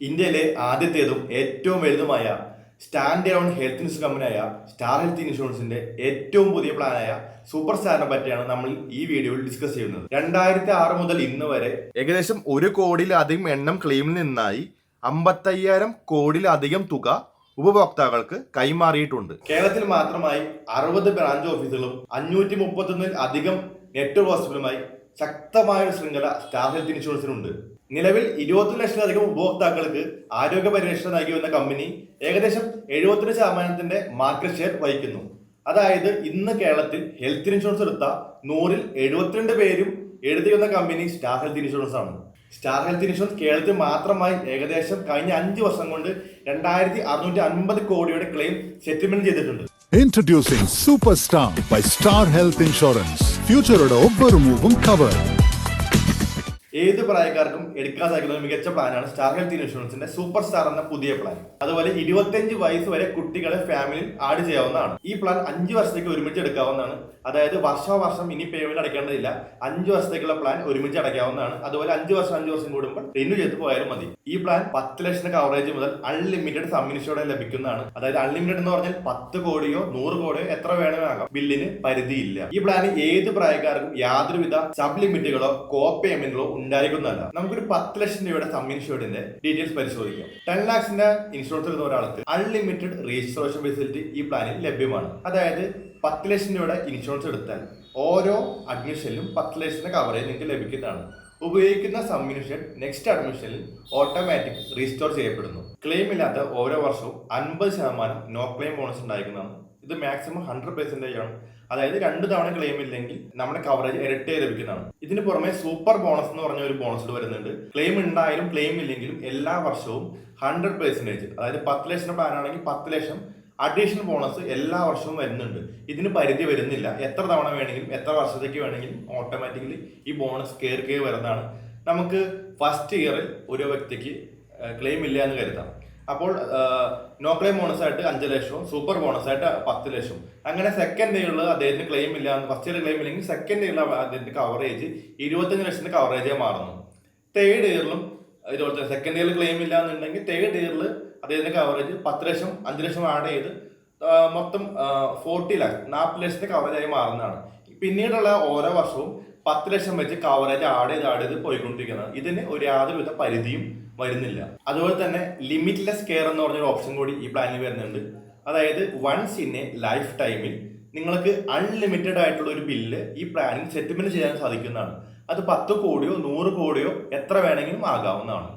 ഇന്ത്യയിലെ ആദ്യത്തേതും ഏറ്റവും വലുതുമായ സ്റ്റാൻഡ് അലോൺ ഹെൽത്ത് ഇൻഷുറൻസ് കമ്പനിയായ സ്റ്റാർ ഹെൽത്ത് ഇൻഷുറൻസിന്റെ ഏറ്റവും പുതിയ പ്ലാനായ സൂപ്പർ സ്റ്റാറിനെ പറ്റിയാണ് നമ്മൾ ഈ വീഡിയോയിൽ ഡിസ്കസ് ചെയ്യുന്നത്. രണ്ടായിരത്തി ആറ് മുതൽ ഇന്ന് വരെ ഏകദേശം ഒരു കോടിയിലധികം എണ്ണം ക്ലെയിമിൽ നിന്നായി അമ്പത്തയ്യായിരം കോടിയിലധികം തുക ഉപഭോക്താക്കൾക്ക് കൈമാറിയിട്ടുണ്ട്. കേരളത്തിൽ മാത്രമായി അറുപത് ബ്രാഞ്ച് ഓഫീസുകളും അഞ്ഞൂറ്റി മുപ്പത്തൊന്നിൽ അധികം നെറ്റ്വർക്ക് ഹോസ്പിറ്റലുമായി ശക്തമായ ഒരു ശൃംഖല സ്റ്റാർ ഹെൽത്ത് ഇൻഷുറൻസിനുണ്ട് നിലവിൽ ഇരുപത്തി ലക്ഷത്തിലധികം ഉപഭോക്താക്കൾക്ക് ആരോഗ്യ പരിരക്ഷ നൽകി വന്ന കമ്പനി ഏകദേശം എഴുപത്തിന് ശതമാനത്തിന്റെ മാർക്കറ്റ് ഷെയർ വഹിക്കുന്നു. അതായത് ഇന്ന് കേരളത്തിൽ ഹെൽത്ത് ഇൻഷുറൻസ് എടുത്ത നൂറിൽ എഴുപത്തിരണ്ട് പേരും എഴുതി വന്ന കമ്പനി സ്റ്റാർ ഹെൽത്ത് ഇൻഷുറൻസ് ആണ്. സ്റ്റാർ ഹെൽത്ത് ഇൻഷുറൻസ് കേരളത്തിൽ മാത്രമായി ഏകദേശം കഴിഞ്ഞ അഞ്ച് വർഷം കൊണ്ട് രണ്ടായിരത്തി അറുന്നൂറ്റി അൻപത് കോടിയുടെ ക്ലെയിം സെറ്റിൽമെന്റ് ചെയ്തിട്ടുണ്ട്. Introducing super star by star health Insurance. ஃபியூச்சரோட ஒவ்வொரு மூவும் கவர் ഏത് പ്രായക്കാർക്കും എടുക്കാൻ സാധിക്കുന്ന മികച്ച പ്ലാനാണ് സ്റ്റാർ ഹെൽത്ത് ഇൻഷുറൻസിന്റെ സൂപ്പർ സ്റ്റാർ എന്ന പുതിയ പ്ലാൻ അതുപോലെ ഇരുപത്തിയഞ്ച് വയസ്സ് വരെ കുട്ടികളെ ഫാമിലിയിൽ ആഡ് ചെയ്യാവുന്നതാണ്. ഈ പ്ലാൻ അഞ്ച് വർഷത്തേക്ക് ഒരുമിച്ച് എടുക്കാവുന്നതാണ്. അതായത് വർഷാവർഷം ഇനി പേയ്മെന്റ് അടയ്ക്കേണ്ടതില്ല. അഞ്ച് വർഷത്തേക്കുള്ള പ്ലാൻ ഒരുമിച്ച് അടയ്ക്കാവുന്നതാണ്. അതുപോലെ അഞ്ച് വർഷം അഞ്ച് വർഷം കൂടുമ്പോൾ റിന്യൂ ചെയ്ത് പോയാലും മതി. ഈ പ്ലാൻ പത്ത് ലക്ഷം കവറേജ് മുതൽ അൺലിമിറ്റഡ് സമ്മിനിഷോടെ ലഭിക്കുന്നതാണ്. അതായത് അൺലിമിറ്റഡ് എന്ന് പറഞ്ഞാൽ പത്ത് കോടിയോ നൂറ് കോടിയോ എത്ര വേണമെന്നാകാം. ബില്ലിന് പരിധിയില്ല. ഈ പ്ലാൻ ഏത് പ്രായക്കാർക്കും യാതൊരുവിധ സബ് ലിമിറ്റുകളോ കോ പേയ്മെന്റുകളോ ഉണ്ടായിരിക്കുന്നതല്ല. നമുക്കൊരു പത്ത് ലക്ഷം രൂപയുടെ സമ്മിനിഷോഡിന്റെ ഡീറ്റെയിൽസ് പരിശോധിക്കാം. ടെൻ ലാക്സിന്റെ ഇൻഷുറൻസ് എടുക്കുന്ന ഒരാൾക്ക് അൺലിമിറ്റഡ് രജിസ്ട്രേഷൻ ഫെസിലിറ്റി ഈ പ്ലാനിൽ ലഭ്യമാണ്. അതായത് പത്ത് ലക്ഷം രൂപയുടെ ഇൻഷുറൻസ് എടുത്താൽ ഓരോ അഡ്മിഷനിലും പത്ത് ലക്ഷത്തിന്റെ കവറേജ് നിങ്ങൾക്ക് ലഭിക്കുന്നതാണ്. ഉപയോഗിക്കുന്ന സബ്മിനിഷൻ നെക്സ്റ്റ് അഡ്മിഷനിൽ ഓട്ടോമാറ്റിക് റീസ്റ്റോർ ചെയ്യപ്പെടുന്നു. ക്ലെയിം ഇല്ലാത്ത ഓരോ വർഷവും അൻപത് ശതമാനം നോ ക്ലെയിം ബോണസ് ഉണ്ടായിരിക്കുന്നതാണ്. ഇത് മാക്സിമം ഹൺഡ്രഡ് പെർസെന്റേജ് ആണ് അതായത് രണ്ട് തവണ ക്ലെയിം ഇല്ലെങ്കിൽ നമ്മുടെ കവറേജ് ഇരട്ടിയായി ലഭിക്കുന്നതാണ്. ഇതിന് പുറമെ സൂപ്പർ ബോണസ് എന്ന് പറഞ്ഞ ഒരു ബോണസ് വരുന്നുണ്ട്. ക്ലെയിം ഉണ്ടായാലും ക്ലെയിം ഇല്ലെങ്കിലും എല്ലാ വർഷവും ഹൺഡ്രഡ് പെർസെന്റേജ് അതായത് പത്ത് ലക്ഷം പ്ലാൻ ആണെങ്കിൽ പത്ത് ലക്ഷം അഡീഷണൽ ബോണസ് എല്ലാ വർഷവും വരുന്നുണ്ട്. ഇതിന് പരിധി വരുന്നില്ല. എത്ര തവണ വേണമെങ്കിലും എത്ര വർഷത്തേക്ക് വേണമെങ്കിലും ഓട്ടോമാറ്റിക്കലി ഈ ബോണസ് കയറി കയറി വരുന്നതാണ്. നമുക്ക് ഫസ്റ്റ് ഇയറിൽ ഒരു വ്യക്തിക്ക് ക്ലെയിം ഇല്ല എന്ന് കരുതാം. അപ്പോൾ നോ ക്ലെയിം ബോണസ് ആയിട്ട് അഞ്ച് ലക്ഷവും സൂപ്പർ ബോണസ് ആയിട്ട് പത്ത് ലക്ഷവും. അങ്ങനെ സെക്കൻഡ് ഉള്ള അദ്ദേഹത്തിന് ക്ലെയിം ഇല്ല ഫസ്റ്റ് ഇയർ ക്ലെയിം ഇല്ലെങ്കിൽ സെക്കൻഡ് ഇയറിൽ അദ്ദേഹത്തിന്റെ കവറേജ് ഇരുപത്തഞ്ച് ലക്ഷത്തിന്റെ കവറേജായി മാറുന്നു. തേർഡ് ഇയറിലും ഇതുപോലെ സെക്കൻഡ് ഇയറിൽ ക്ലെയിം ഇല്ല എന്നുണ്ടെങ്കിൽ തേർഡ് ഇയറിൽ അദ്ദേഹത്തിന്റെ കവറേജ് പത്ത് ലക്ഷം അഞ്ച് ലക്ഷം ആഡ് ചെയ്ത് മൊത്തം ഫോർട്ടി ലാക്ക് നാൽപ്പത് ലക്ഷത്തിന്റെ കവറേജായി മാറുന്നതാണ്. പിന്നീടുള്ള ഓരോ വർഷവും പത്ത് ലക്ഷം വെച്ച് കവറേജ് ആഡ് ചെയ്ത് ആഡ് ചെയ്ത് പോയിക്കൊണ്ടിരിക്കുന്നത് ഇതിന് ഒരു യാതൊരുവിധ പരിധിയും വരുന്നില്ല. അതുപോലെ തന്നെ ലിമിറ്റ്ലെസ് കെയർ എന്ന് പറഞ്ഞൊരു ഓപ്ഷൻ കൂടി ഈ പ്ലാനിൽ വരുന്നുണ്ട്. അതായത് വൺസ് ഇൻ എ ലൈഫ് ടൈമിൽ നിങ്ങൾക്ക് അൺലിമിറ്റഡ് ആയിട്ടുള്ള ഒരു ബില്ല് ഈ പ്ലാനിൽ സെറ്റിൽമെന്റ് ചെയ്യാൻ സാധിക്കുന്നതാണ്. അത് പത്ത് കോടിയോ നൂറ് കോടിയോ എത്ര വേണമെങ്കിലും ആകാവുന്നതാണ്.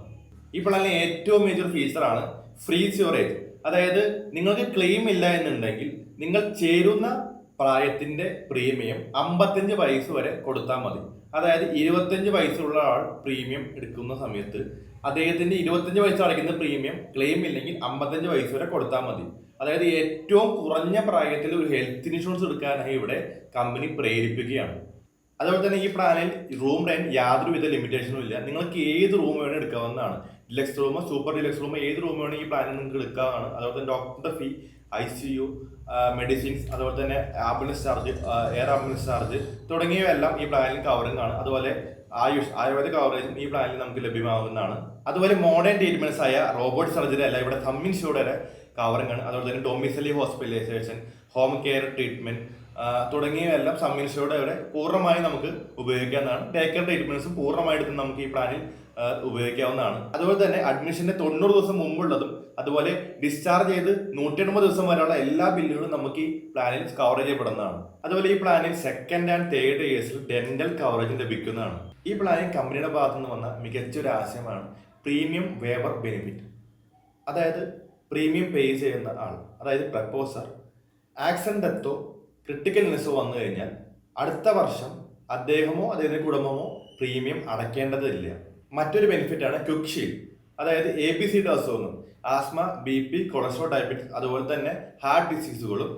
ഈ പ്ലാനിലെ ഏറ്റവും മേജർ ഫീച്ചറാണ് ഫ്രീ സ്റ്റോറേജ് അതായത് നിങ്ങൾക്ക് ക്ലെയിം ഇല്ല എന്നുണ്ടെങ്കിൽ നിങ്ങൾ ചേരുന്ന പ്രായത്തിന്റെ പ്രീമിയം അമ്പത്തഞ്ച് വയസ്സ് വരെ കൊടുത്താൽ മതി. അതായത് ഇരുപത്തഞ്ച് വയസ്സുള്ള ആൾ പ്രീമിയം എടുക്കുന്ന സമയത്ത് അദ്ദേഹത്തിന്റെ ഇരുപത്തഞ്ച് വയസ്സ് അടയ്ക്കുന്ന പ്രീമിയം ക്ലെയിം ഇല്ലെങ്കിൽ അമ്പത്തഞ്ച് വയസ്സ് വരെ കൊടുത്താൽ മതി. അതായത് ഏറ്റവും കുറഞ്ഞ പ്രായത്തിൽ ഒരു ഹെൽത്ത് ഇൻഷുറൻസ് എടുക്കാനായി ഇവിടെ കമ്പനി പ്രേരിപ്പിക്കുകയാണ്. അതുപോലെ തന്നെ ഈ പ്ലാനിൽ റൂം റെന്റ് യാതൊരുവിധ ലിമിറ്റേഷനും ഇല്ല. നിങ്ങൾക്ക് ഏത് റൂം വേണം എടുക്കാവുന്നതാണ്. Deluxe room super deluxe room ഏത് റൂം വേണം ഈ പ്ലാനിൽ നിങ്ങൾക്ക് എടുക്കാവുന്നതാണ്. അതുപോലെ തന്നെ ഡോക്ടറുടെ fee I C U medicines അതുപോലെ തന്നെ ambulance charge air ambulance charge തുടങ്ങിയവയെല്ലാം ഈ പ്ലാനിൽ കവറിംഗ് ആണ് അതുപോലെ ആയുഷ് ആയുർവേദ കവറേജും ഈ പ്ലാനിൽ നമുക്ക് ലഭ്യമാകുന്നതാണ് അതുപോലെ മോഡേൺ ട്രീറ്റ്മെന്റ്സ് ആയ റോബോട്ട് സർജറി അല്ല ഇവിടെ തമ്മിൻ ഷൂടെ കവറിംഗ് ആണ്. അതുപോലെ തന്നെ domiciliary hospitalization home care treatment തുടങ്ങിയവയെല്ലാം സമ്മിൻഷോടെ ഇവിടെ പൂർണമായി നമുക്ക് ഉപയോഗിക്കാവുന്നതാണ്. ഡേ കെയർ ട്രീറ്റ്മെന്റ്സും പൂർണമായിട്ടും നമുക്ക് ഈ പ്ലാനിൽ ഉപയോഗിക്കാവുന്നതാണ്. അതുപോലെ തന്നെ അഡ്മിഷന്റെ തൊണ്ണൂറ് ദിവസം മുമ്പുള്ളതും അതുപോലെ ഡിസ്ചാർജ് ചെയ്ത് നൂറ്റി എൺപത് ദിവസം വരെയുള്ള എല്ലാ ബില്ലുകളും നമുക്ക് ഈ പ്ലാനിൽ കവർ ചെയ്യപ്പെടുന്നതാണ്. അതുപോലെ ഈ പ്ലാനിൽ സെക്കൻഡ് ആൻഡ് തേർഡ് ഇയേഴ്സിൽ ഡെന്റൽ കവറേജ് ലഭിക്കുന്നതാണ്. ഈ പ്ലാനിൽ കമ്പനിയുടെ ഭാഗത്തു നിന്ന് വന്ന മികച്ചൊരു ആശയമാണ് പ്രീമിയം വേവർ ബെനിഫിറ്റ് അതായത് പ്രീമിയം പേ ചെയ്യുന്ന ആൾ അതായത് പ്രപ്പോസർ ആക്സിഡന്റ് ഡെത്തോ ക്രിട്ടിക്കൽ ഇൽനെസ്സോ വന്നു കഴിഞ്ഞാൽ അടുത്ത വർഷം അദ്ദേഹമോ അദ്ദേഹത്തിന്റെ കുടുംബമോ പ്രീമിയം അടയ്ക്കേണ്ടതില്ല. മറ്റൊരു ബെനിഫിറ്റാണ് ക്വിക്ക് അതായത് എ ബി സിയുടെ അസുഖങ്ങളും asthma B P cholesterol diabetes അതുപോലെ തന്നെ ഹാർട്ട് ഡിസീസുകളും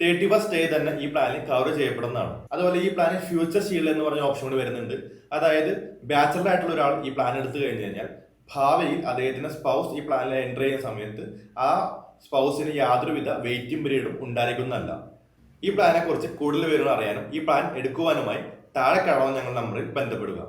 തേർട്ടി ഫസ്റ്റ് ഡേ തന്നെ ഈ പ്ലാനിൽ കവർ ചെയ്യപ്പെടുന്നതാണ്. അതുപോലെ ഈ പ്ലാനിൽ ഫ്യൂച്ചർ ഷീൽഡ് എന്ന് പറഞ്ഞ ഓപ്ഷൻ കൂടി വരുന്നുണ്ട്. അതായത് ബാച്ചലർ ആയിട്ടുള്ള ഒരാൾ ഈ പ്ലാൻ എടുത്തു കഴിഞ്ഞു കഴിഞ്ഞാൽ ഭാവിയിൽ അദ്ദേഹത്തിന്റെ സ്പൗസ് ഈ പ്ലാനിൽ എന്റർ ചെയ്യുന്ന സമയത്ത് ആ സ്പൗസിന് യാതൊരുവിധ വെയിറ്റിംഗ് പീരീഡും ഉണ്ടായിരിക്കുന്നതല്ല. ഈ പ്ലാനെ കുറിച്ച് കൂടുതൽ വിവരങ്ങൾ അറിയാനും ഈ പ്ലാൻ എടുക്കുവാനുമായി താഴെ കാണുന്ന ഞങ്ങളുടെ നമ്പറിൽ ബന്ധപ്പെടുക.